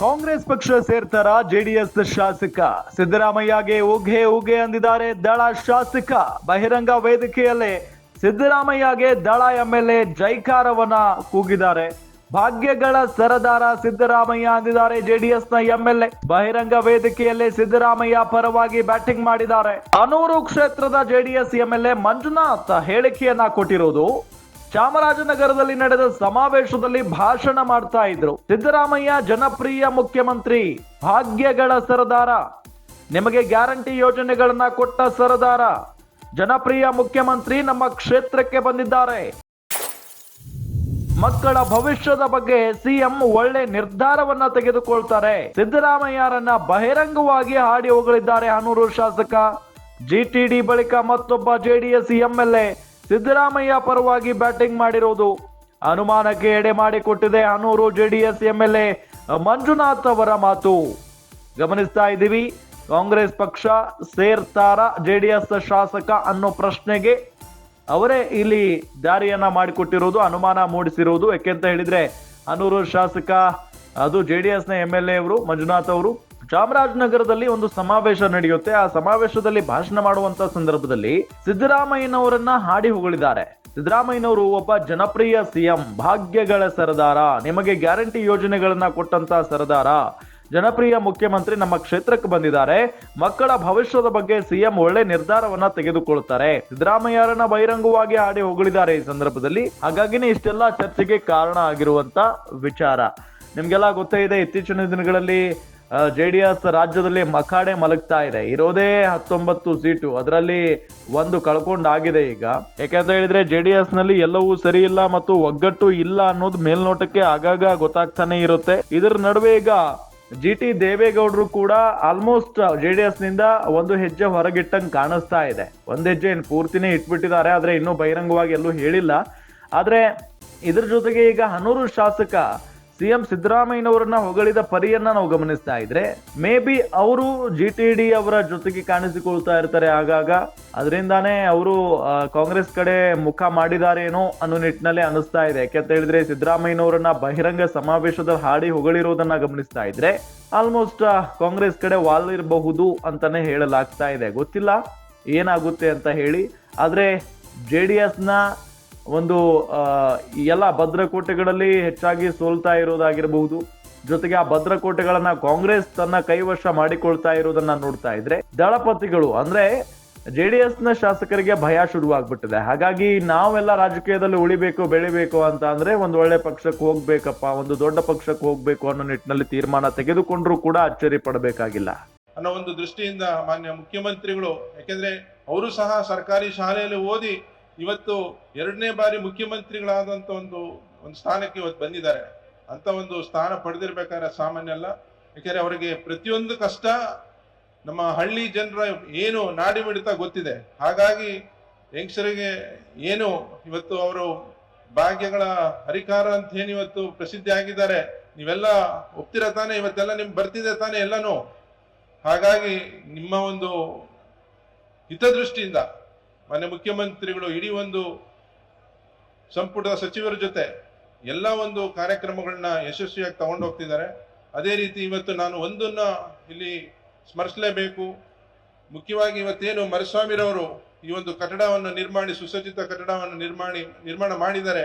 ಕಾಂಗ್ರೆಸ್ ಪಕ್ಷ ಸೇರ್ತಾರ ಜೆಡಿಎಸ್ ಶಾಸಕ. ಸಿದ್ದರಾಮಯ್ಯಗೆ ಉಗೆ ಉಗೆ ಅಂದಿದ್ದಾರೆ ದಳ ಶಾಸಕ. ಬಹಿರಂಗ ವೇದಿಕೆಯಲ್ಲೇ ಸಿದ್ದರಾಮಯ್ಯಗೆ ದಳ ಎಂಎಲ್ಎ ಜೈಕಾರವನ್ನ ಕೂಗಿದ್ದಾರೆ. ಭಾಗ್ಯಗಳ ಸರದಾರ ಸಿದ್ದರಾಮಯ್ಯ ಅಂದಿದ್ದಾರೆ ಜೆಡಿಎಸ್ ಜೆಡಿಎಸ್ನ ಎಂಎಲ್ಎ. ಬಹಿರಂಗ ವೇದಿಕೆಯಲ್ಲೇ ಸಿದ್ದರಾಮಯ್ಯ ಪರವಾಗಿ ಬ್ಯಾಟಿಂಗ್ ಮಾಡಿದ್ದಾರೆ. ಅನೂರು ಕ್ಷೇತ್ರದ ಜೆಡಿಎಸ್ ಎಂಎಲ್ಎ ಮಂಜುನಾಥ್ ಹೇಳಿಕೆಯನ್ನ ಕೊಟ್ಟಿರೋದು. ಚಾಮರಾಜನಗರದಲ್ಲಿ ನಡೆದ ಸಮಾವೇಶದಲ್ಲಿ ಭಾಷಣ ಮಾಡ್ತಾ ಇದ್ರು. ಸಿದ್ದರಾಮಯ್ಯ ಜನಪ್ರಿಯ ಮುಖ್ಯಮಂತ್ರಿ, ಭಾಗ್ಯಗಳ ಸರದಾರ. ನಿಮಗೆ ಗ್ಯಾರಂಟಿ ಯೋಜನೆಗಳನ್ನ ಕೊಟ್ಟ ಸರದಾರ. ಜನಪ್ರಿಯ ಮುಖ್ಯಮಂತ್ರಿ ನಮ್ಮ ಕ್ಷೇತ್ರಕ್ಕೆ ಬಂದಿದ್ದಾರೆ. ಮಕ್ಕಳ ಭವಿಷ್ಯದ ಬಗ್ಗೆ ಸಿಎಂ ಒಳ್ಳೆ ನಿರ್ಧಾರವನ್ನ ತೆಗೆದುಕೊಳ್ತಾರೆ. ಸಿದ್ದರಾಮಯ್ಯರನ್ನ ಬಹಿರಂಗವಾಗಿ ಹಾಡಿ ಹೋಗಲಿದ್ದಾರೆ ಹನೂರು ಶಾಸಕ ಜಿಟಿಡಿ ಬಳಿಕ ಮತ್ತೊಬ್ಬ ಜೆಡಿಎಸ್ ಎಂಎಲ್ಎ ಸಿದ್ದರಾಮಯ್ಯ ಪರವಾಗಿ ಬ್ಯಾಟಿಂಗ್ ಮಾಡಿರೋದು. ಅನುಮಾನಕ್ಕೆ ಎಡೆ ಮಾಡಿಕೊಟ್ಟಿದೆ ಹನೂರು ಜೆಡಿಎಸ್ ಎಂಎಲ್ಎ ಮಂಜುನಾಥ್ ಅವರ ಮಾತು. ಗಮನಿಸ್ತಾ ಇದ್ದೀವಿ, ಕಾಂಗ್ರೆಸ್ ಪಕ್ಷ ಸೇರ್ತಾರ ಜೆಡಿಎಸ್ ಶಾಸಕ ಅನ್ನೋ ಪ್ರಶ್ನೆಗೆ ಅವರೇ ಇಲ್ಲಿ ದಾರಿಯನ್ನ ಮಾಡಿಕೊಟ್ಟಿರೋದು, ಅನುಮಾನ ಮೂಡಿಸಿರುವುದು ಯಾಕೆಂತ ಹೇಳಿದ್ರೆ, ಅನೂರು ಶಾಸಕ, ಅದು ಜೆ ಡಿ ಎಸ್ನ ಎಂ ಎಲ್ ಎ ಅವರು, ಮಂಜುನಾಥ್ ಅವರು ಚಾಮರಾಜನಗರದಲ್ಲಿ ಒಂದು ಸಮಾವೇಶ ನಡೆಯುತ್ತೆ. ಆ ಸಮಾವೇಶದಲ್ಲಿ ಭಾಷಣ ಮಾಡುವಂತ ಸಂದರ್ಭದಲ್ಲಿ ಸಿದ್ದರಾಮಯ್ಯನವರನ್ನ ಹಾಡಿ ಹೊಗಳಿದ್ದಾರೆ. ಸಿದ್ದರಾಮಯ್ಯನವರು ಒಬ್ಬ ಜನಪ್ರಿಯ ಸಿಎಂ, ಭಾಗ್ಯಗಳ ಸರದಾರ, ನಿಮಗೆ ಗ್ಯಾರಂಟಿ ಯೋಜನೆಗಳನ್ನ ಕೊಟ್ಟಂತ ಸರದಾರ, ಜನಪ್ರಿಯ ಮುಖ್ಯಮಂತ್ರಿ ನಮ್ಮ ಕ್ಷೇತ್ರಕ್ಕೆ ಬಂದಿದ್ದಾರೆ. ಮಕ್ಕಳ ಭವಿಷ್ಯದ ಬಗ್ಗೆ ಸಿಎಂ ಒಳ್ಳೆ ನಿರ್ಧಾರವನ್ನ ತೆಗೆದುಕೊಳ್ಳುತ್ತಾರೆ ಸಿದ್ದರಾಮಯ್ಯರನ್ನ ಬಹಿರಂಗವಾಗಿ ಹಾಡಿ ಹೊಗಳಿದ್ದಾರೆ ಈ ಸಂದರ್ಭದಲ್ಲಿ. ಹಾಗಾಗಿನೇ ಇಷ್ಟೆಲ್ಲ ಚರ್ಚೆಗೆ ಕಾರಣ ಆಗಿರುವಂತ ವಿಚಾರ. ನಿಮ್ಗೆಲ್ಲ ಗೊತ್ತೇ ಇದೆ, ಇತ್ತೀಚಿನ ದಿನಗಳಲ್ಲಿ ಜೆ ಡಿ ಎಸ್ ರಾಜ್ಯದಲ್ಲಿ ಮಖಾಡೆ ಮಲಗ್ತಾ ಇದೆ. ಇರೋದೇ ಹತ್ತೊಂಬತ್ತು ಸೀಟು. ಅದರಲ್ಲಿ ಒಂದು ಕಳ್ಕೊಂಡಾಗಿದೆ ಈಗ. ಯಾಕೆಂತ ಹೇಳಿದ್ರೆ ಜೆ ಡಿ ಎಸ್ನಲ್ಲಿ ಎಲ್ಲವೂ ಸರಿ ಇಲ್ಲ ಮತ್ತು ಒಗ್ಗಟ್ಟು ಇಲ್ಲ ಅನ್ನೋದು ಮೇಲ್ನೋಟಕ್ಕೆ ಆಗಾಗ ಗೊತ್ತಾಗ್ತಾನೆ ಇರುತ್ತೆ. ಇದರ ನಡುವೆ ಈಗ ಜಿ ಟಿ ದೇವೇಗೌಡರು ಕೂಡ ಆಲ್ಮೋಸ್ಟ್ ಜೆ ಡಿ ಎಸ್ನಿಂದ ಒಂದು ಹೆಜ್ಜೆ ಹೊರಗಿಟ್ಟಂಗೆ ಕಾಣಿಸ್ತಾ ಇದೆ. ಒಂದ್ ಹೆಜ್ಜೆ ಏನು ಪೂರ್ತಿನೇ ಇಟ್ಬಿಟ್ಟಿದ್ದಾರೆ. ಆದ್ರೆ ಇನ್ನೂ ಬಹಿರಂಗವಾಗಿ ಎಲ್ಲೂ ಹೇಳಿಲ್ಲ. ಆದ್ರೆ ಇದ್ರ ಜೊತೆಗೆ ಈಗ ಹನೂರು ಶಾಸಕ ಸಿಎಂ ಸಿದ್ದರಾಮಯ್ಯನವರನ್ನ ಹೊಗಳಿದ ಪರಿಯನ್ನ ನಾವು ಗಮನಿಸ್ತಾ ಇದ್ರೆ, ಮೇ ಬಿ ಅವರು ಜಿ ಟಿ ಡಿ ಅವರ ಜೊತೆಗೆ ಕಾಣಿಸಿಕೊಳ್ತಾ ಇರ್ತಾರೆ ಆಗಾಗ. ಅದರಿಂದಾನೇ ಅವರು ಕಾಂಗ್ರೆಸ್ ಕಡೆ ಮುಖ ಮಾಡಿದಾರೇನೋ ಅನ್ನೋ ನಿಟ್ಟಿನಲ್ಲಿ ಅನಿಸ್ತಾ ಇದೆ. ಯಾಕೆಂತ ಹೇಳಿದ್ರೆ ಸಿದ್ದರಾಮಯ್ಯನವರನ್ನ ಬಹಿರಂಗ ಸಮಾವೇಶದಲ್ಲಿ ಹಾಡಿ ಹೊಗಳಿರೋದನ್ನ ಗಮನಿಸ್ತಾ ಇದ್ರೆ ಆಲ್ಮೋಸ್ಟ್ ಕಾಂಗ್ರೆಸ್ ಕಡೆ ವಾಲ್ ಇರಬಹುದು ಅಂತಾನೆ ಹೇಳಲಾಗ್ತಾ ಇದೆ. ಗೊತ್ತಿಲ್ಲ ಏನಾಗುತ್ತೆ ಅಂತ ಹೇಳಿ. ಆದ್ರೆ ಜೆ ಡಿ ಎಸ್ನ ಒಂದು ಎಲ್ಲ ಭದ್ರಕೋಟೆಗಳಲ್ಲಿ ಹೆಚ್ಚಾಗಿ ಸೋಲ್ತಾ ಇರೋದಾಗಿರಬಹುದು. ಜೊತೆಗೆ ಆ ಭದ್ರಕೋಟೆಗಳನ್ನ ಕಾಂಗ್ರೆಸ್ ತನ್ನ ಕೈವಶ ಮಾಡಿಕೊಳ್ತಾ ಇರೋದನ್ನ ನೋಡ್ತಾ ಇದ್ರೆ, ದಳಪತಿಗಳು, ಅಂದ್ರೆ ಜೆ ಡಿ ಎಸ್ನ ಶಾಸಕರಿಗೆ ಭಯ ಶುರುವಾಗ್ಬಿಟ್ಟಿದೆ. ಹಾಗಾಗಿ ನಾವೆಲ್ಲ ರಾಜಕೀಯದಲ್ಲಿ ಉಳಿಬೇಕು, ಬೆಳಿಬೇಕು ಅಂತ ಅಂದ್ರೆ ಒಂದು ಒಳ್ಳೆ ಪಕ್ಷಕ್ಕೆ ಹೋಗ್ಬೇಕಪ್ಪ, ಒಂದು ದೊಡ್ಡ ಪಕ್ಷಕ್ಕೆ ಹೋಗ್ಬೇಕು ಅನ್ನೋ ನಿಟ್ಟಿನಲ್ಲಿ ತೀರ್ಮಾನ ತೆಗೆದುಕೊಂಡ್ರು ಕೂಡ ಅಚ್ಚರಿ ಪಡಬೇಕಾಗಿಲ್ಲ. ಅನ್ನೋ ಒಂದು ದೃಷ್ಟಿಯಿಂದ ಮಾನ್ಯ ಮುಖ್ಯಮಂತ್ರಿಗಳು, ಯಾಕೆಂದ್ರೆ ಅವರು ಸಹ ಸರ್ಕಾರಿ ಶಾಲೆಯಲ್ಲಿ ಓದಿ ಇವತ್ತು ಎರಡನೇ ಬಾರಿ ಮುಖ್ಯಮಂತ್ರಿಗಳಾದಂತ ಒಂದು ಒಂದು ಸ್ಥಾನಕ್ಕೆ ಇವತ್ತು ಬಂದಿದ್ದಾರೆ. ಅಂತ ಒಂದು ಸ್ಥಾನ ಪಡೆದಿರ್ಬೇಕಾದ್ರೆ ಸಾಮಾನ್ಯ ಅಲ್ಲ. ಯಾಕೆಂದ್ರೆ ಅವರಿಗೆ ಪ್ರತಿಯೊಂದು ಕಷ್ಟ ನಮ್ಮ ಹಳ್ಳಿ ಜನರ ಏನು ನಾಡಿ ಮಿಡಿತ ಗೊತ್ತಿದೆ. ಹಾಗಾಗಿ ಯಂಗ್ಸರಿಗೆ ಏನು ಇವತ್ತು ಅವರು ಭಾಗ್ಯಗಳ ಹರಿಕಾರ ಅಂತ ಏನು ಇವತ್ತು ಪ್ರಸಿದ್ಧಿ ಆಗಿದ್ದಾರೆ, ನೀವೆಲ್ಲ ಒಪ್ತಿರ ತಾನೆ? ಇವತ್ತೆಲ್ಲ ನಿಮ್ಗೆ ಬರ್ತಿದೆ ತಾನೆ ಎಲ್ಲನೂ? ಹಾಗಾಗಿ ನಿಮ್ಮ ಒಂದು ಹಿತದೃಷ್ಟಿಯಿಂದ ಮಾನ್ಯ ಮುಖ್ಯಮಂತ್ರಿಗಳು, ಇಡೀ ಒಂದು ಸಂಪುಟದ ಸಚಿವರ ಜೊತೆ ಎಲ್ಲ ಒಂದು ಕಾರ್ಯಕ್ರಮಗಳನ್ನ ಯಶಸ್ವಿಯಾಗಿ ತಗೊಂಡು ಹೋಗ್ತಿದ್ದಾರೆ. ಅದೇ ರೀತಿ ಇವತ್ತು ನಾನು ಒಂದನ್ನ ಇಲ್ಲಿ ಸ್ಮರಿಸಲೇಬೇಕು. ಮುಖ್ಯವಾಗಿ ಇವತ್ತೇನು ಮರಸ್ವಾಮಿರವರು ಈ ಒಂದು ಕಟ್ಟಡವನ್ನು ನಿರ್ಮಾಣಿ, ಸುಸಜ್ಜಿತ ಕಟ್ಟಡವನ್ನು ನಿರ್ಮಾಣಿ, ನಿರ್ಮಾಣ ಮಾಡಿದ್ದಾರೆ.